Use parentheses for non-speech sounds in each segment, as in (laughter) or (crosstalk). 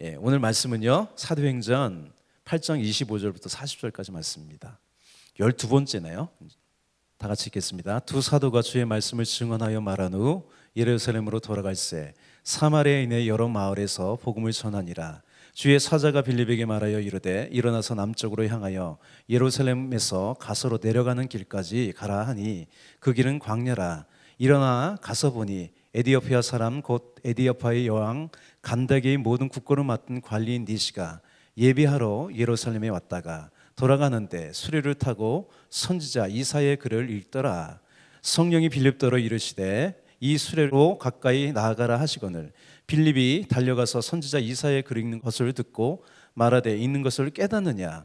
예, 오늘 말씀은요. 사도행전 8장 25절부터 40절까지 말씀입니다. 12번째네요. 다 같이 읽겠습니다. 두 사도가 주의 말씀을 증언하여 말한 후 예루살렘으로 돌아갈새 사마리아인의 여러 마을에서 복음을 전하니라. 주의 사자가 빌립에게 말하여 이르되 일어나서 남쪽으로 향하여 예루살렘에서 가서로 내려가는 길까지 가라 하니 그 길은 광야라. 일어나 가서 보니 에디오피아 사람 곧 에디오파의 여왕 간다게의 모든 국고를 맡은 관리인 니시가 예비하러 예루살렘에 왔다가 돌아가는데 수레를 타고 선지자 이사의 글을 읽더라. 성령이 빌립더러 이르시되 이 수레로 가까이 나아가라 하시거늘 빌립이 달려가서 선지자 이사의 글 읽는 것을 듣고 말하되 있는 것을 깨닫느냐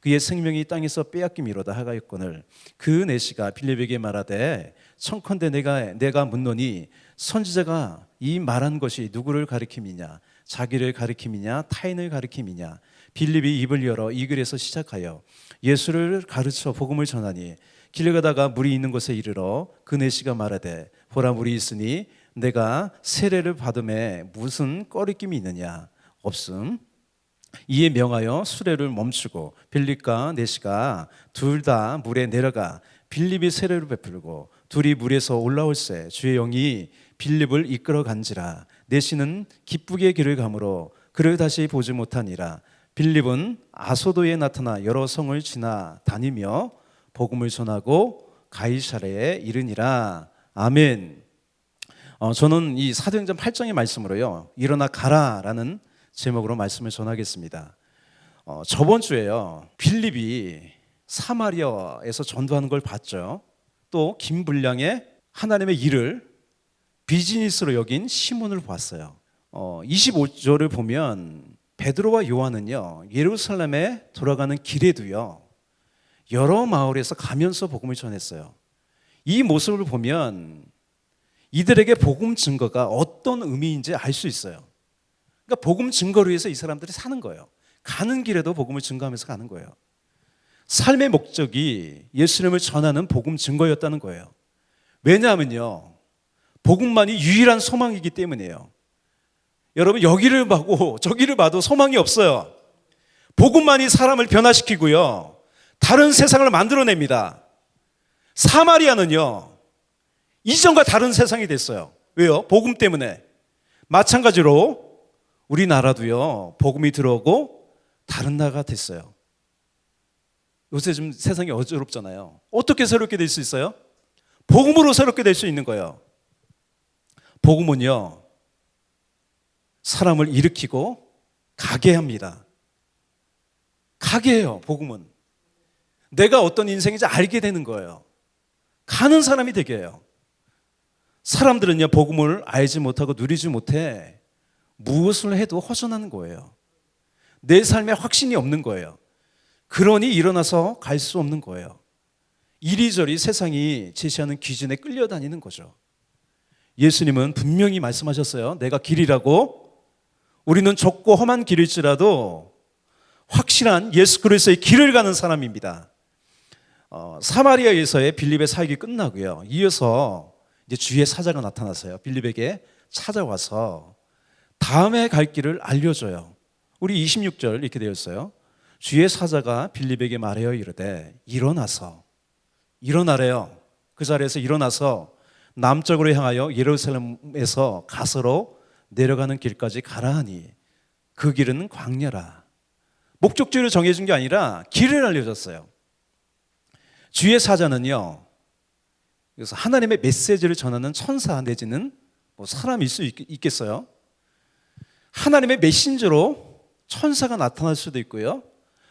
그의 생명이 땅에서 빼앗김이로다 하가였거늘 그 내시가 빌립에게 말하되 청컨대 내가 내가 묻노니 선지자가 이 말한 것이 누구를 가리킴이냐? 자기를 가리킴이냐? 타인을 가리킴이냐? 빌립이 입을 열어 이 글에서 시작하여 예수를 가르쳐 복음을 전하니 길 가다가 물이 있는 곳에 이르러 그 내시가 말하되 보라 물이 있으니 내가 세례를 받음에 무슨 꺼리낌이 있느냐? 없음 이에 명하여 수레를 멈추고 빌립과 내시가 둘 다 물에 내려가 빌립이 세례를 베풀고 둘이 물에서 올라올새 주의 영이 빌립을 이끌어 간지라 내시는 기쁘게 길을 가므로 그를 다시 보지 못하니라 빌립은 아소도에 나타나 여러 성을 지나 다니며 복음을 전하고 가이사레에 이르니라 아멘. 어, 저는 이 사도행전 8장의 말씀으로요. 일어나 가라라는 제목으로 말씀을 전하겠습니다. 어, 저번 주에요. 빌립이 사마리아에서 전도하는 걸 봤죠. 또 김불량의 하나님의 일을 비즈니스로 여긴 시몬을 봤어요. 어, 25절을 보면 베드로와 요한은요. 예루살렘에 돌아가는 길에도요. 여러 마을에서 가면서 복음을 전했어요. 이 모습을 보면 이들에게 복음 증거가 어떤 의미인지 알 수 있어요. 그러니까 복음 증거를 위해서 이 사람들이 사는 거예요. 가는 길에도 복음을 증거하면서 가는 거예요. 삶의 목적이 예수님을 전하는 복음 증거였다는 거예요. 왜냐하면요. 복음만이 유일한 소망이기 때문이에요. 여러분 여기를 봐고 (laughs) 저기를 봐도 소망이 없어요. 복음만이 사람을 변화시키고요. 다른 세상을 만들어냅니다. 사마리아는요. 이전과 다른 세상이 됐어요. 왜요? 복음 때문에. 마찬가지로 우리나라도요. 복음이 들어오고 다른 나라가 됐어요. 요새 좀 세상이 어지럽잖아요. 어떻게 새롭게 될 수 있어요? 복음으로 새롭게 될 수 있는 거예요. 복음은요. 사람을 일으키고 가게 합니다. 가게 해요. 복음은. 내가 어떤 인생인지 알게 되는 거예요. 가는 사람이 되게 해요. 사람들은요, 복음을 알지 못하고 누리지 못해 무엇을 해도 허전한 거예요. 내 삶에 확신이 없는 거예요. 그러니 일어나서 갈 수 없는 거예요. 이리저리 세상이 제시하는 기준에 끌려다니는 거죠. 예수님은 분명히 말씀하셨어요. 내가 길이라고 우리는 좁고 험한 길일지라도 확실한 예수 그리스도의 길을 가는 사람입니다. 어, 사마리아에서의 빌립의 사역이 끝나고요. 이어서 이제 주의 사자가 나타났어요. 빌립에게 찾아와서 다음에 갈 길을 알려줘요. 우리 26절 이렇게 되어 있어요. 주의 사자가 빌립에게 말해요 이르되 일어나서 일어나래요. 그 자리에서 일어나서 남쪽으로 향하여 예루살렘에서 가서로 내려가는 길까지 가라 하니 그 길은 광야라. 목적지를 정해준 게 아니라 길을 알려줬어요. 주의 사자는요. 그래서 하나님의 메시지를 전하는 천사 내지는 뭐 사람일 수 있, 있겠어요. 하나님의 메신저로 천사가 나타날 수도 있고요.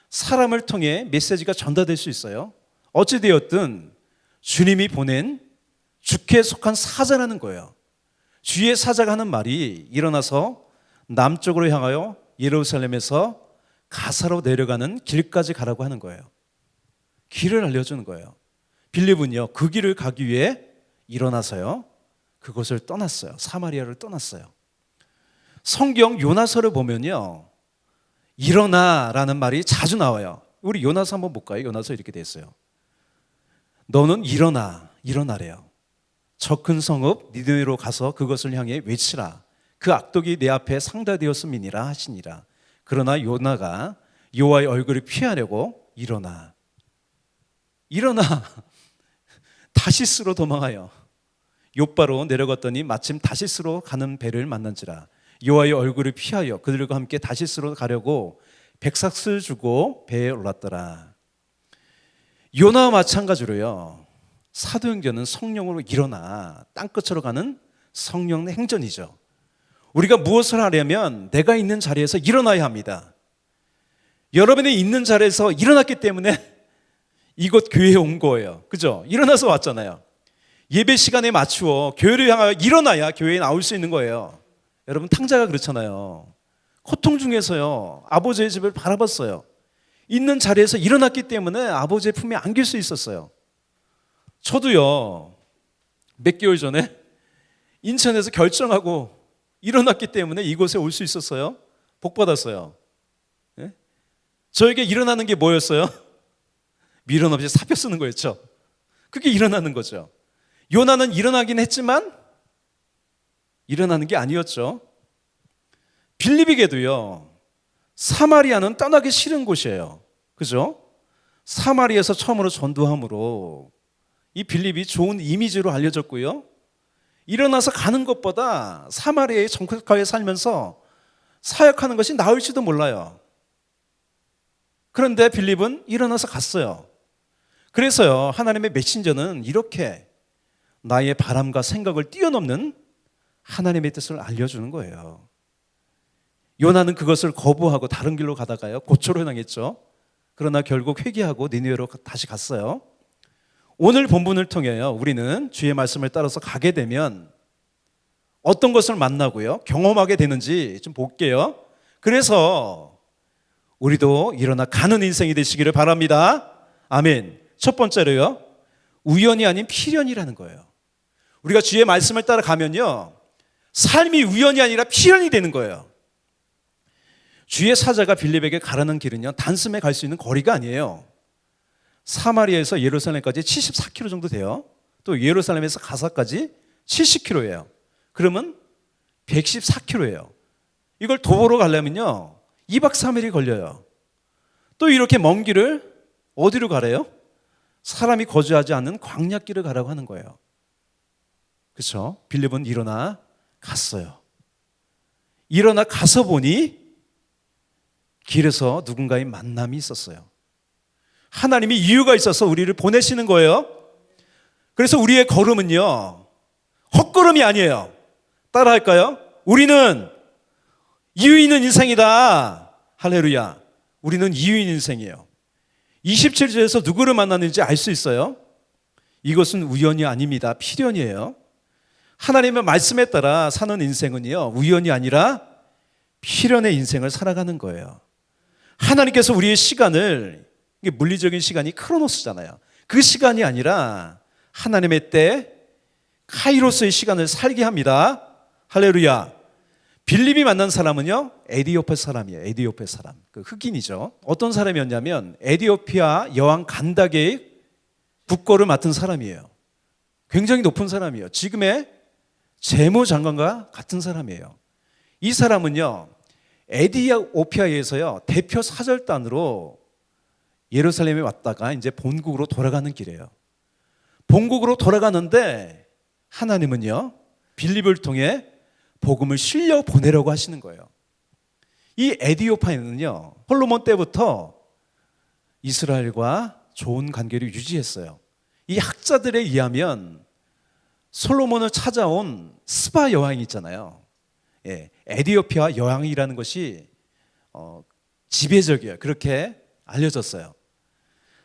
사람을 통해 메시지가 전달될 수 있어요. 어찌되었든 주님이 보낸 주께 속한 사자라는 거예요. 주의 사자가 하는 말이 일어나서 남쪽으로 향하여 예루살렘에서 가사로 내려가는 길까지 가라고 하는 거예요. 길을 알려주는 거예요. 빌립은요, 그 길을 가기 위해 일어나서요, 그곳을 떠났어요. 사마리아를 떠났어요. 성경 요나서를 보면요, 일어나라는 말이 자주 나와요. 우리 요나서 한번 볼까요? 요나서 이렇게 돼 있어요. 너는 일어나, 일어나래요. 저큰 성읍 니느웨로 가서 그것을 향해 외치라. 그 악독이 내 앞에 상달되었음이니라 하시니라. 그러나 요나가 여호와의 얼굴을 피하려고 일어나. 일어나. (laughs) 다시스로 도망하여 요바로 내려갔더니 마침 다시스로 가는 배를 만난지라. 여호와의 얼굴을 피하여 그들과 함께 다시스로 가려고 백삭을 주고 배에 올랐더라. 요나와 마찬가지로요. 사도행전은 성령으로 일어나 땅끝으로 가는 성령 행전이죠. 우리가 무엇을 하려면 내가 있는 자리에서 일어나야 합니다. 여러분이 있는 자리에서 일어났기 때문에 이곳 교회에 온 거예요. 그죠? 일어나서 왔잖아요. 예배 시간에 맞추어 교회를 향하여 일어나야 교회에 나올 수 있는 거예요. 여러분 탕자가 그렇잖아요. 고통 중에서요. 아버지의 집을 바라봤어요. 있는 자리에서 일어났기 때문에 아버지의 품에 안길 수 있었어요. 저도요. 몇 개월 전에 인천에서 결정하고 일어났기 때문에 이곳에 올 수 있었어요. 복 받았어요. 네? 저에게 일어나는 게 뭐였어요? 미련 없이 사표 쓰는 거였죠. 그게 일어나는 거죠. 요나는 일어나긴 했지만 일어나는 게 아니었죠. 빌립에게도요. 사마리아는 떠나기 싫은 곳이에요. 그죠? 사마리에서 처음으로 전도함으로 이 빌립이 좋은 이미지로 알려졌고요. 일어나서 가는 것보다 사마리아에 정착하게 살면서 사역하는 것이 나을지도 몰라요. 그런데 빌립은 일어나서 갔어요. 그래서요, 하나님의 메신저는 이렇게 나의 바람과 생각을 뛰어넘는 하나님의 뜻을 알려주는 거예요. 요나는 그것을 거부하고 다른 길로 가다가요, 고초로 향했죠. 그러나 결국 회개하고 니느웨로 다시 갔어요. 오늘 본문을 통해요, 우리는 주의 말씀을 따라서 가게 되면 어떤 것을 만나고요, 경험하게 되는지 좀 볼게요. 그래서 우리도 일어나 가는 인생이 되시기를 바랍니다. 아멘. 첫 번째로요. 우연이 아닌 필연이라는 거예요. 우리가 주의 말씀을 따라 가면요. 삶이 우연이 아니라 필연이 되는 거예요. 주의 사자가 빌립에게 가라는 길은요. 단숨에 갈 수 있는 거리가 아니에요. 사마리아에서 예루살렘까지 74km 정도 돼요. 또 예루살렘에서 가사까지 70km예요. 그러면 114km예요. 이걸 도보로 가려면요. 2박 3일이 걸려요. 또 이렇게 먼 길을 어디로 가래요? 사람이 거주하지 않는 광야길을 가라고 하는 거예요. 그렇죠? 빌립은 일어나 갔어요. 일어나 가서 보니 길에서 누군가의 만남이 있었어요. 하나님이 이유가 있어서 우리를 보내시는 거예요. 그래서 우리의 걸음은요, 헛걸음이 아니에요. 따라 할까요? 우리는 이유 있는 인생이다. 할렐루야. 우리는 이유 있는 인생이에요. 27절에서 누구를 만났는지 알 수 있어요. 이것은 우연이 아닙니다. 필연이에요. 하나님의 말씀에 따라 사는 인생은요, 우연이 아니라 필연의 인생을 살아가는 거예요. 하나님께서 우리의 시간을, 이게 물리적인 시간이 크로노스잖아요. 그 시간이 아니라 하나님의 때, 카이로스의 시간을 살게 합니다. 할렐루야. 빌립이 만난 사람은요, 에디오페 사람이에요. 에디오페 사람. 그 흑인이죠. 어떤 사람이었냐면, 에디오피아 여왕 간다게의 국거를 맡은 사람이에요. 굉장히 높은 사람이에요. 지금의 재무장관과 같은 사람이에요. 이 사람은요, 에디오피아에서요, 대표 사절단으로 예루살렘에 왔다가 이제 본국으로 돌아가는 길이에요. 본국으로 돌아가는데 하나님은요, 빌립을 통해 복음을 실려 보내려고 하시는 거예요. 이 에디오파에는요, 홀로몬 때부터 이스라엘과 좋은 관계를 유지했어요. 이 학자들에 의하면 솔로몬을 찾아온 스바 여왕이 있잖아요. 예, 에디오피아 여왕이라는 것이 어, 지배적이에요. 그렇게 알려졌어요.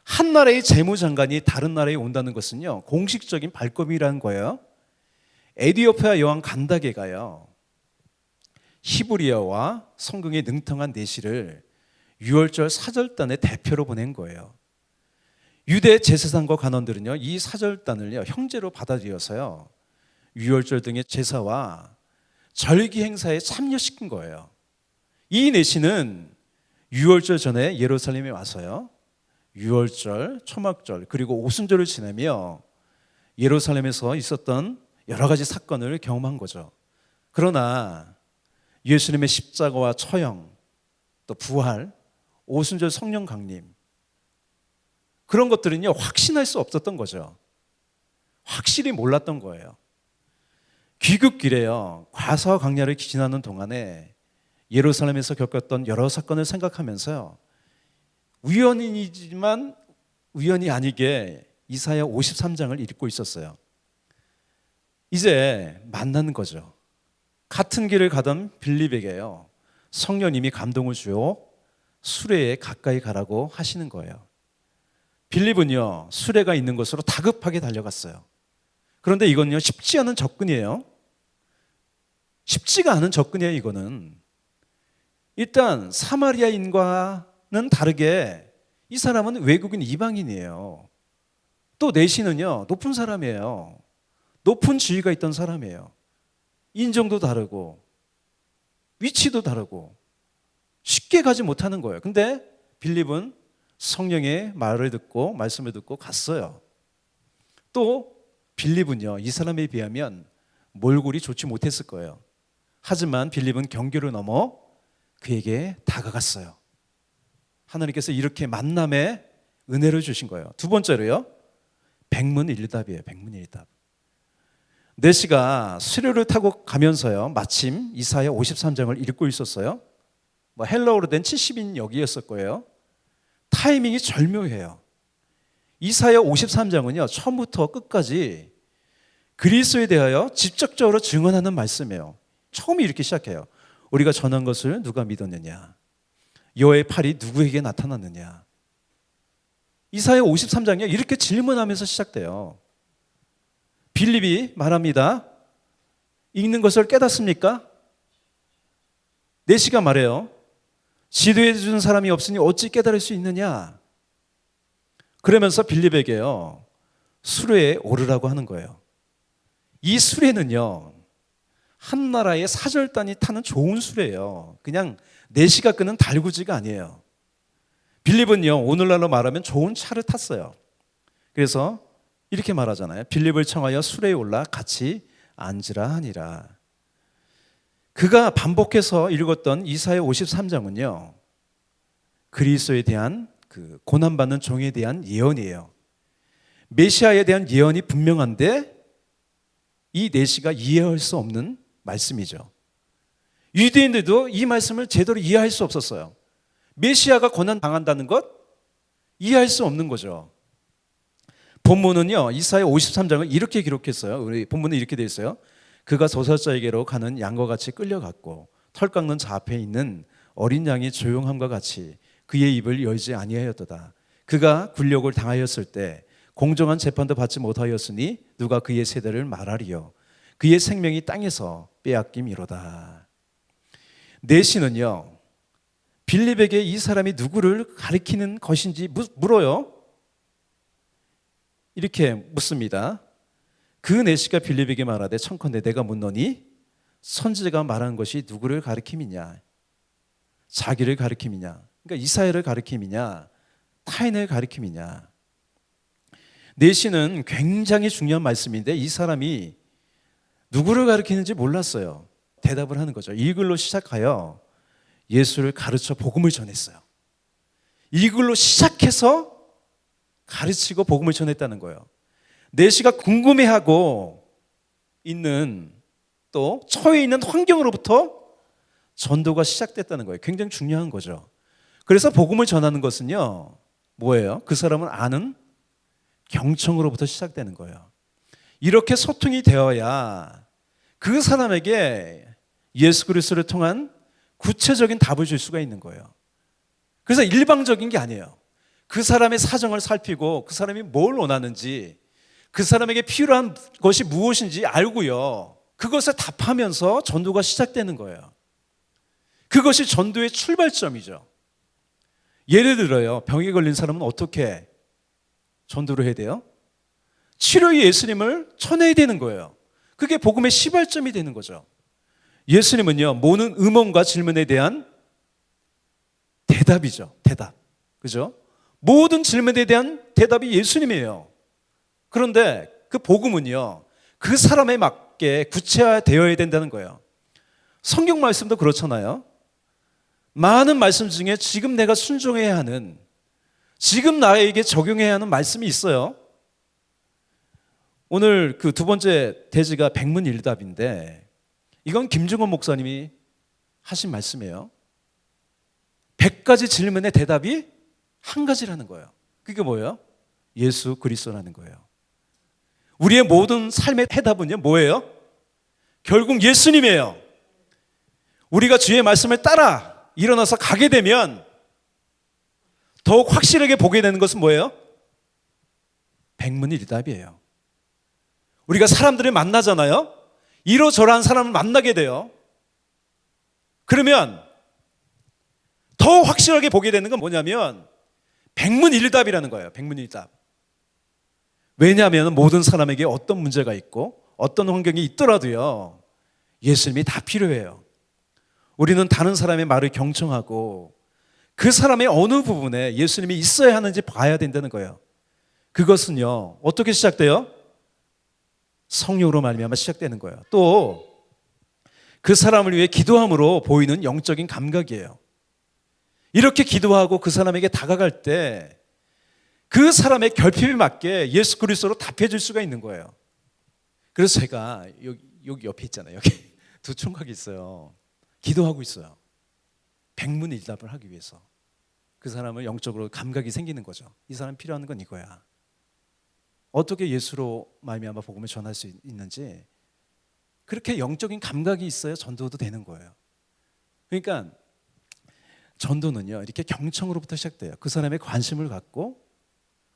한 나라의 재무장관이 다른 나라에 온다는 것은요, 공식적인 발급이라는 거예요. 에디오피아 여왕 간다게가요. 히브리어와 성경에 능통한 내시를 유월절 사절단의 대표로 보낸 거예요. 유대 제사장과 관원들은요, 이 사절단을요, 형제로 받아들여서요, 유월절 등의 제사와 절기 행사에 참여시킨 거예요. 이 내시는 유월절 전에 예루살렘에 와서요, 유월절, 초막절, 그리고 오순절을 지내며 예루살렘에서 있었던 여러 가지 사건을 경험한 거죠. 그러나 예수님의 십자가와 처형, 또 부활, 오순절 성령 강림, 그런 것들은요, 확신할 수 없었던 거죠. 확실히 몰랐던 거예요. 귀국길에요, 과사와 광야를 지나는 동안에 예루살렘에서 겪었던 여러 사건을 생각하면서요, 우연이지만 우연이 아니게 이사야 53장을 읽고 있었어요. 이제 만나는 거죠. 같은 길을 가던 빌립에게요. 성령님이 감동을 주어 수레에 가까이 가라고 하시는 거예요. 빌립은요, 수레가 있는 곳으로 다급하게 달려갔어요. 그런데 이건요, 쉽지 않은 접근이에요. 쉽지가 않은 접근이에요, 이거는. 일단, 사마리아인과는 다르게 이 사람은 외국인 이방인이에요. 또 내시는요, 높은 사람이에요. 높은 지위가 있던 사람이에요. 인정도 다르고, 위치도 다르고, 쉽게 가지 못하는 거예요. 근데 빌립은 성령의 말을 듣고, 말씀을 듣고 갔어요. 또 빌립은요, 이 사람에 비하면 몰골이 좋지 못했을 거예요. 하지만 빌립은 경계를 넘어 그에게 다가갔어요. 하나님께서 이렇게 만남의 은혜를 주신 거예요. 두 번째로요. 백문일답이에요. 백문일답. 네시가 수레를 타고 가면서요. 마침 이사야 53장을 읽고 있었어요. 뭐 헬라어로 된 70인 여기였을 거예요. 타이밍이 절묘해요. 이사야 53장은요. 처음부터 끝까지 그리스도에 대하여 직접적으로 증언하는 말씀이에요. 처음이 이렇게 시작해요. 우리가 전한 것을 누가 믿었느냐? 여호의 팔이 누구에게 나타났느냐? 이사야 53장에 이렇게 질문하면서 시작돼요. 빌립이 말합니다. 읽는 것을 깨닫습니까? 네시가 말해요. 지도해 준 사람이 없으니 어찌 깨달을 수 있느냐? 그러면서 빌립에게요. 수레에 오르라고 하는 거예요. 이 수레는요. 한 나라의 사절단이 타는 좋은 수레예요. 그냥 네시가 끄는 달구지가 아니에요. 빌립은요, 오늘날로 말하면 좋은 차를 탔어요. 그래서 이렇게 말하잖아요. 빌립을 청하여 수레에 올라 같이 앉으라 하니라. 그가 반복해서 읽었던 이사야 53장은요. 그리스도에 대한 그 고난받는 종에 대한 예언이에요. 메시아에 대한 예언이 분명한데 이 내시가 이해할 수 없는 말씀이죠. 유대인들도 이 말씀을 제대로 이해할 수 없었어요. 메시아가 고난 당한다는 것 이해할 수 없는 거죠. 본문은요, 이사야 53장을 이렇게 기록했어요. 우리 본문은 이렇게 되어 있어요. 그가 도살자에게로 가는 양과 같이 끌려갔고 털 깎는 자 앞에 있는 어린 양이 조용함과 같이 그의 입을 열지 아니하였도다. 그가 굴욕을 당하였을 때 공정한 재판도 받지 못하였으니 누가 그의 세대를 말하리요. 그의 생명이 땅에서 빼앗김이로다. 내시는요. 빌립에게 이 사람이 누구를 가리키는 것인지 물어요. 이렇게 묻습니다. 그 내시가 빌립에게 말하되 청컨대 내가 묻노니 선지자가 말한 것이 누구를 가리킴이냐? 자기를 가리킴이냐? 그러니까 이사야를 가리킴이냐? 타인을 가리킴이냐? 내시는 굉장히 중요한 말씀인데 이 사람이 누구를 가리키는지 몰랐어요. 대답을 하는 거죠. 이 글로 시작하여 예수를 가르쳐 복음을 전했어요. 이 글로 시작해서 가르치고 복음을 전했다는 거예요. 내시가 궁금해하고 있는 또 처해 있는 환경으로부터 전도가 시작됐다는 거예요. 굉장히 중요한 거죠. 그래서 복음을 전하는 것은요, 뭐예요? 그 사람은 아는 경청으로부터 시작되는 거예요. 이렇게 소통이 되어야 그 사람에게 예수 그리스도를 통한 구체적인 답을 줄 수가 있는 거예요. 그래서 일방적인 게 아니에요. 그 사람의 사정을 살피고 그 사람이 뭘 원하는지 그 사람에게 필요한 것이 무엇인지 알고요. 그것을 답하면서 전도가 시작되는 거예요. 그것이 전도의 출발점이죠. 예를 들어요. 병에 걸린 사람은 어떻게 전도를 해야 돼요? 치료의 예수님을 전해야 되는 거예요. 그게 복음의 시발점이 되는 거죠. 예수님은요, 모든 의문과 질문에 대한 대답이죠. 대답. 그죠? 모든 질문에 대한 대답이 예수님이에요. 그런데 그 복음은요, 그 사람에 맞게 구체화되어야 된다는 거예요. 성경 말씀도 그렇잖아요. 많은 말씀 중에 지금 내가 순종해야 하는, 지금 나에게 적용해야 하는 말씀이 있어요. 오늘 그 두 번째 대지가 백문일답인데, 이건 김중원 목사님이 하신 말씀이에요. 백 가지 질문의 대답이 한 가지라는 거예요. 그게 뭐예요? 예수 그리스도라는 거예요. 우리의 모든 삶의 해답은요, 뭐예요? 결국 예수님이에요. 우리가 주의 말씀을 따라 일어나서 가게 되면 더욱 확실하게 보게 되는 것은 뭐예요? 백문일답이에요. 우리가 사람들을 만나잖아요. 이러저러한 사람을 만나게 돼요. 그러면 더 확실하게 보게 되는 건 뭐냐면 백문일답이라는 거예요. 백문일답. 왜냐하면 모든 사람에게 어떤 문제가 있고 어떤 환경이 있더라도요. 예수님이 다 필요해요. 우리는 다른 사람의 말을 경청하고 그 사람의 어느 부분에 예수님이 있어야 하는지 봐야 된다는 거예요. 그것은요. 어떻게 시작돼요? 성령으로 말미암아 시작되는 거예요. 또 그 사람을 위해 기도함으로 보이는 영적인 감각이에요. 이렇게 기도하고 그 사람에게 다가갈 때 그 사람의 결핍에 맞게 예수 그리스도로 답해 줄 수가 있는 거예요. 그래서 제가 여기, 여기 옆에 있잖아요. 여기 (laughs) 두 총각이 있어요. 기도하고 있어요. 백문일답을 하기 위해서. 그 사람을 영적으로 감각이 생기는 거죠. 이 사람 필요한 건 이거야. 어떻게 예수로 말미암아 복음을 전할 수 있는지 그렇게 영적인 감각이 있어야 전도도 되는 거예요. 그러니까 전도는요 이렇게 경청으로부터 시작돼요. 그 사람의 관심을 갖고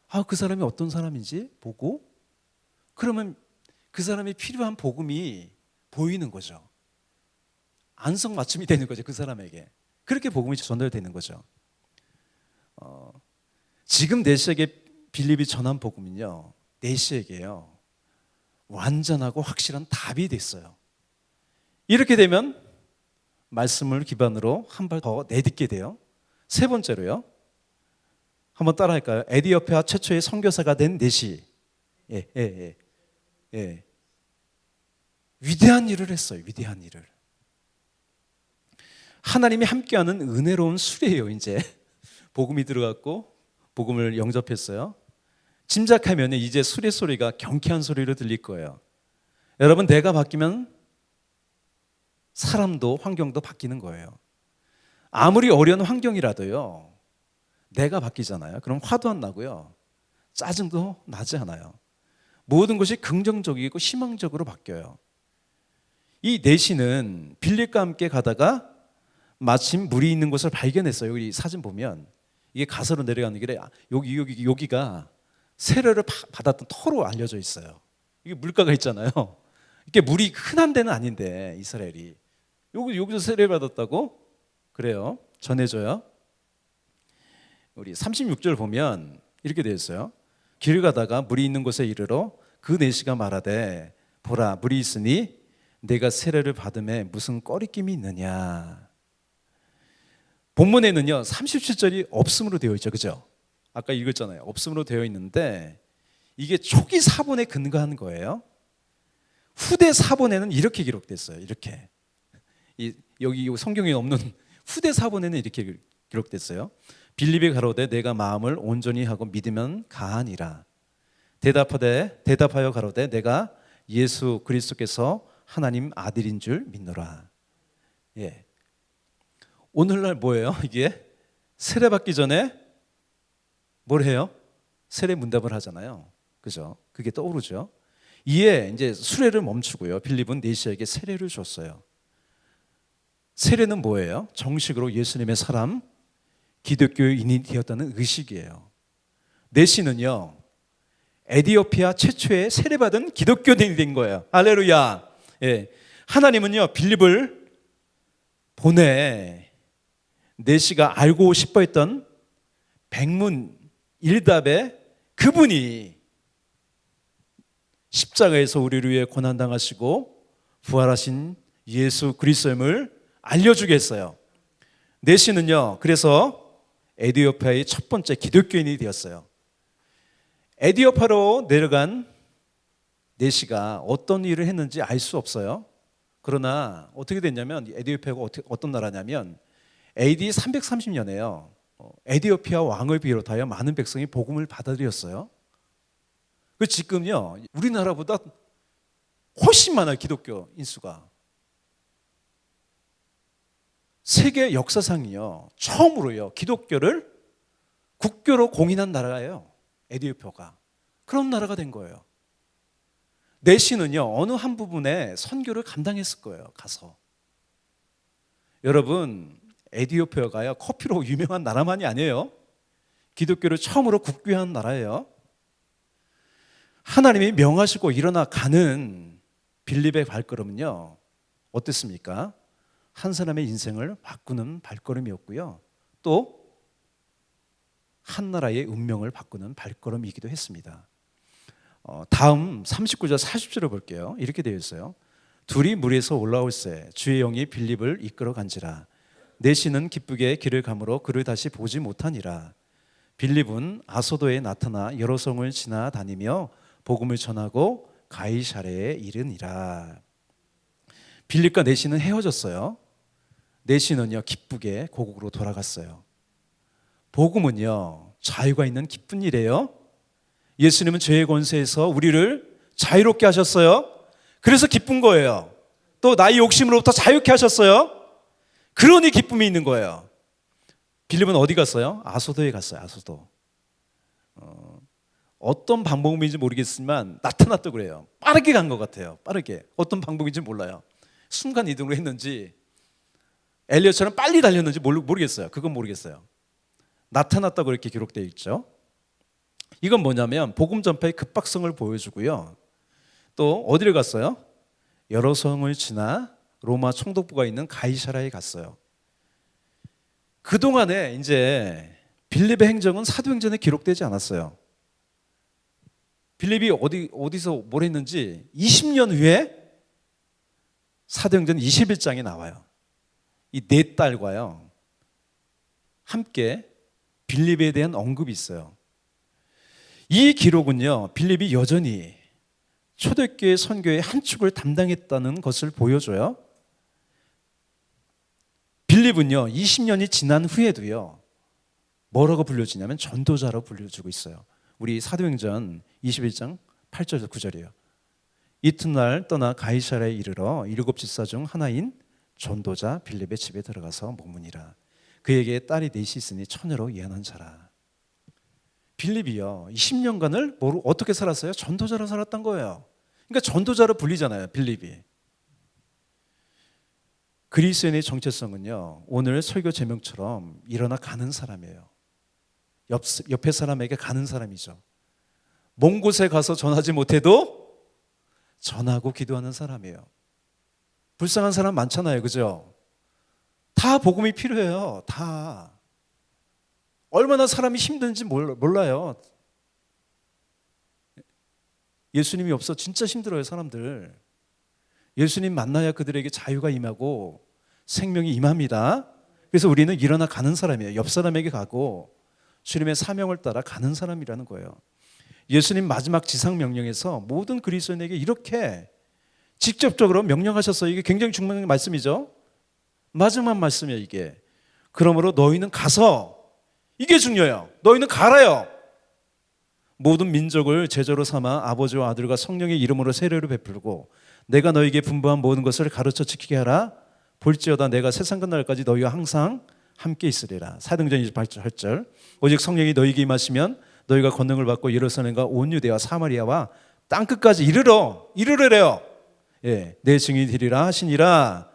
아 그 사람이 어떤 사람인지 보고 그러면 그 사람이 필요한 복음이 보이는 거죠. 안성 맞춤이 되는 거죠 그 사람에게 그렇게 복음이 전달되는 거죠. 어, 지금 내 시에게 빌립이 전한 복음은요 내 시에게요 완전하고 확실한 답이 됐어요. 이렇게 되면 말씀을 기반으로 한 발 더 내딛게 돼요. 세 번째로요. 한번 따라할까요? 에디오피아 최초의 선교사가 된 내시. 예, 예, 예. 예. 위대한 일을 했어요. 위대한 일을. 하나님이 함께하는 은혜로운 술이에요. 이제 (laughs) 복음이 들어갔고 복음을 영접했어요. 짐작하면 이제 술의 소리가 경쾌한 소리로 들릴 거예요. 여러분 내가 바뀌면 사람도 환경도 바뀌는 거예요. 아무리 어려운 환경이라도요. 내가 바뀌잖아요. 그럼 화도 안 나고요. 짜증도 나지 않아요. 모든 것이 긍정적이고 희망적으로 바뀌어요. 이 내시는 빌립과 함께 가다가 마침 물이 있는 곳을 발견했어요. 여기 사진 보면 이게 가서로 내려가는 길에 아, 여기 여기 여기가 세례를 받았던 터로 알려져 있어요. 이게 물가가 있잖아요. 이게 물이 흔한 데는 아닌데 이스라엘이 여기 여기서 세례 받았다고 그래요. 전해줘요. 우리 36절 보면 이렇게 되어 있어요. 길을 가다가 물이 있는 곳에 이르러 그 내시가 말하되 보라 물이 있으니 내가 세례를 받음에 무슨 꺼리낌이 있느냐. 본문에는요 37절이 없음으로 되어 있죠, 그죠? 아까 읽었잖아요. 없음으로 되어 있는데 이게 초기 사본에 근거한 거예요. 후대 사본에는 이렇게 기록됐어요. 이렇게 이, 여기 성경에 없는 (laughs) 후대 사본에는 이렇게 기록됐어요. 빌립이 가로되 내가 마음을 온전히 하고 믿으면 가하니라. 대답하되 대답하여 가로되 내가 예수 그리스도께서 하나님 아들인 줄 믿노라. 예. 오늘날 뭐예요? 이게 세례 받기 전에 뭘 해요? 세례 문답을 하잖아요. 그죠? 그게 떠오르죠. 이에 이제 수레를 멈추고요. 빌립은 네시에게 세례를 줬어요. 세례는 뭐예요? 정식으로 예수님의 사람 기독교인이 되었다는 의식이에요. 네시는요. 에디오피아 최초의 세례받은 기독교인이 된 거예요. 할렐루야. 예. 하나님은요. 빌립을 보내 네시가 알고 싶어 했던 백문 일답에 그분이 십자가에서 우리를 위해 고난 당하시고 부활하신 예수 그리스도임을 알려주겠어요. 내시는요. 그래서 에디오피아의 첫 번째 기독교인이 되었어요. 에디오파로 내려간 내시가 어떤 일을 했는지 알 수 없어요. 그러나 어떻게 됐냐면 에디오피아가 어떤 나라냐면 AD 330년에요. 에디오피아 왕을 비롯하여 많은 백성이 복음을 받아들였어요. 그 지금요 우리나라보다 훨씬 많아요 기독교 인수가. 세계 역사상이요 처음으로요 기독교를 국교로 공인한 나라예요 에디오피아가 그런 나라가 된 거예요. 내시는요 어느 한 부분에 선교를 감당했을 거예요 가서. 여러분 에디오피아가요 커피로 (laughs) 유명한 나라만이 아니에요. 기독교를 처음으로 국교한 나라예요. 하나님이 명하시고 일어나 가는 빌립의 발걸음은요 어땠습니까? 한 사람의 인생을 바꾸는 발걸음이었고요. 또 한 나라의 운명을 바꾸는 발걸음이기도 했습니다. 어, 다음 39절 40절을 볼게요. 이렇게 되어 있어요. 둘이 물에서 올라올새 주의 영이 빌립을 이끌어 간지라 내시는 기쁘게 길을 가므로 그를 다시 보지 못하니라 빌립은 아소도에 나타나 여러 성을 지나 다니며 복음을 전하고 가이사레에 이르니라 빌립과 내시는 헤어졌어요 내시는요 기쁘게 고국으로 돌아갔어요 복음은요 자유가 있는 기쁜 일이에요 예수님은 죄의 권세에서 우리를 자유롭게 하셨어요. 그래서 기쁜 거예요. 또 나의 욕심으로부터 자유케 하셨어요. 그러니 기쁨이 있는 거예요. 빌립은 어디 갔어요? 아소도에 갔어요. 아소도. 어, 어떤 방법인지 모르겠지만 나타났다 그래요. 빠르게 간 것 같아요. 빠르게. 어떤 방법인지 몰라요. 순간 이동을 했는지 엘리어처럼 빨리 달렸는지 모르겠어요. 그건 모르겠어요. 나타났다고 그렇게 기록되어 있죠. 이건 뭐냐면 복음 전파의 급박성을 보여주고요. 또 어디를 갔어요? 여러 성을 지나 로마 총독부가 있는 가이사라에 갔어요. 그 동안에 이제 빌립의 행적은 사도행전에 기록되지 않았어요. 빌립이 어디 어디서 뭘 했는지 20년 후에 사도행전 21장에 나와요. 이 네 딸과요 함께 빌립에 대한 언급이 있어요. 이 기록은요, 빌립이 여전히 초대교회 선교의 한 축을 담당했다는 것을 보여줘요. 빌립은요, 20년이 지난 후에도요, 뭐라고 불려지냐면 전도자로 불려주고 있어요. 우리 사도행전 21장 8절에서 9절이에요. 이튿날 떠나 가이사라에 이르러 일곱 집사 중 하나인 전도자 빌립의 집에 들어가서 머무니라. 그에게 딸이 넷이 있으니 처녀로 예언한 자라. 빌립이요. 20년간을 뭐로 어떻게 살았어요? 전도자로 살았던 거예요. 그러니까 전도자로 불리잖아요. 빌립이. 그리스인의 정체성은요. 오늘 설교 제명처럼 일어나 가는 사람이에요. 옆, 옆에 사람에게 가는 사람이죠. 먼 곳에 가서 전하지 못해도 전하고 기도하는 사람이에요. 불쌍한 사람 많잖아요. 그죠? 다 복음이 필요해요. 다. 얼마나 사람이 힘든지 몰라요. 예수님이 없어 진짜 힘들어요, 사람들. 예수님 만나야 그들에게 자유가 임하고 생명이 임합니다. 그래서 우리는 일어나 가는 사람이에요. 옆 사람에게 가고 주님의 사명을 따라 가는 사람이라는 거예요. 예수님 마지막 지상 명령에서 모든 그리스도인에게 이렇게 직접적으로 명령하셨어요. 이게 굉장히 중요한 말씀이죠. 마지막 말씀이에요, 이게. 그러므로 너희는 가서 이게 중요해요. 너희는 가라요. 모든 민족을 제자로 삼아 아버지와 아들과 성령의 이름으로 세례를 베풀고 내가 너에게 분부한 모든 것을 가르쳐 지키게 하라. 볼지어다 내가 세상 끝날까지 너희와 항상 함께 있으리라. 사등전 28절. 오직 성령이 너희에게 임하시면 너희가 권능을 받고 예루살렘과 온 유대와 사마리아와 땅 끝까지 이르러 이르르래요. 예, 내 증인이 되리라 하시니라.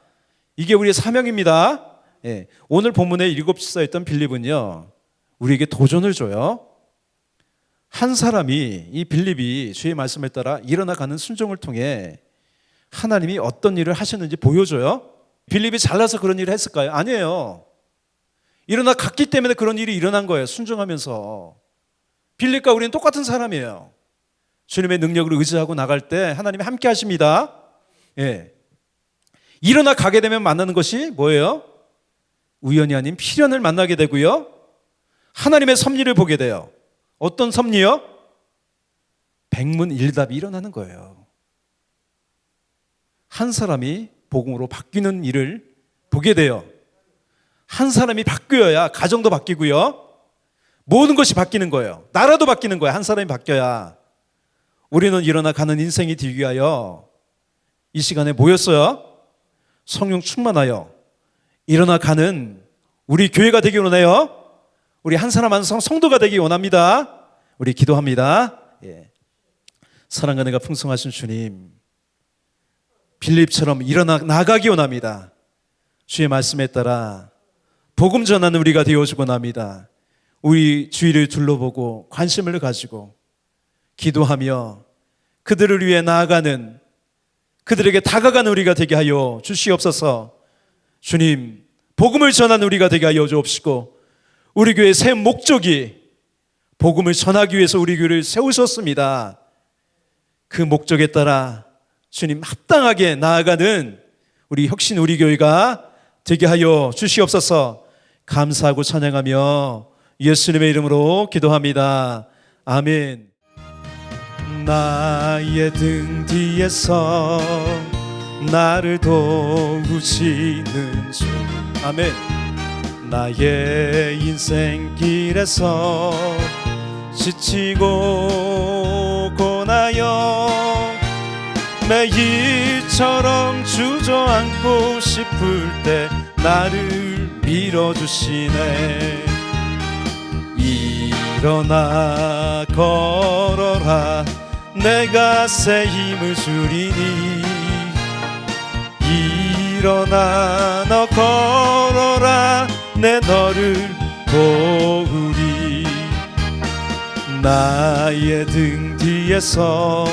이게 우리의 사명입니다. 예, 오늘 본문에 일곱 지사였던 빌립은요. 우리에게 도전을 줘요. 한 사람이 이 빌립이 주의 말씀에 따라 일어나가는 순종을 통해 하나님이 어떤 일을 하셨는지 보여줘요. 빌립이 잘나서 그런 일을 했을까요? 아니에요. 일어나 갔기 때문에 그런 일이 일어난 거예요. 순종하면서. 빌립과 우리는 똑같은 사람이에요. 주님의 능력을 의지하고 나갈 때 하나님이 함께 하십니다. 예. 일어나 가게 되면 만나는 것이 뭐예요? 우연이 아닌 필연을 만나게 되고요. 하나님의 섭리를 보게 돼요. 어떤 섭리요? 백문일답이 일어나는 거예요. 한 사람이 복음으로 바뀌는 일을 보게 돼요. 한 사람이 바뀌어야 가정도 바뀌고요. 모든 것이 바뀌는 거예요. 나라도 바뀌는 거예요. 한 사람이 바뀌어야. 우리는 일어나 가는 인생이 되기 위하여 이 시간에 모였어요. 성령 충만하여 일어나 가는 우리 교회가 되기 원해요. 우리 한 사람 한 사람 성도가 되기 원합니다. 우리 기도합니다. 예. 사랑과 내가 풍성하신 주님, 빌립처럼 일어나 나가기 원합니다. 주의 말씀에 따라 복음 전하는 우리가 되어주고 납니다. 우리 주위를 둘러보고 관심을 가지고 기도하며 그들을 위해 나아가는 그들에게 다가가는 우리가 되게 하여 주시옵소서. 주님, 복음을 전하는 우리가 되게 하여 주옵시고 우리 교회 새 목적이 복음을 전하기 위해서 우리 교회를 세우셨습니다. 그 목적에 따라 주님 합당하게 나아가는 우리 혁신 우리 교회가 되게 하여 주시옵소서. 감사하고 찬양하며 예수님의 이름으로 기도합니다. 아멘. 나의 등 뒤에서 나를 도우시는 주 아멘. 나의 인생길에서 지치고 고나여 매일처럼 주저앉고 싶을 때 나를 밀어주시네. 일어나 걸어라 내가 새 힘을 주리니 일어나 너 걸어라 내 너를 도우리. 나의 등 뒤에서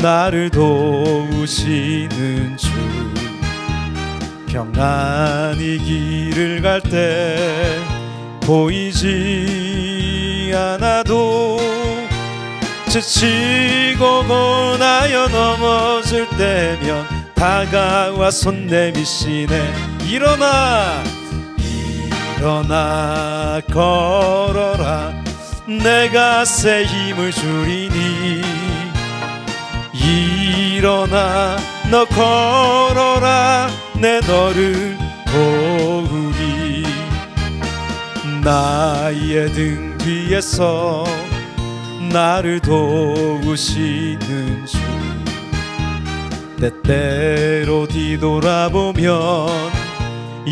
나를 도우시는 주. 평안히 길을 갈 때 보이지 않아도 지치고 고나여 넘어질 때면 다가와 손 내미시네. 일어나 일어나 걸어라. 내가 새 힘을 주리니. 일어나 너 걸어라. 내 너를 도우리. 나의 등 뒤에서 나를 도우시는 주. 때때로 뒤돌아보면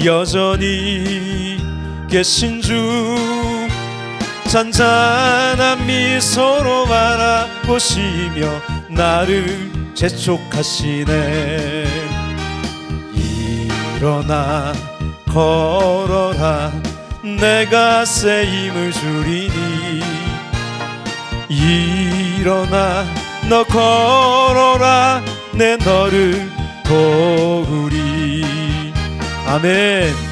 여전히 계신 주. 잔잔한 미소로 바라보시며 나를 재촉하시네. 일어나 걸어라. 내가 새 힘을 주리니 일어나 너 걸어라 내 너를 도우리. 아멘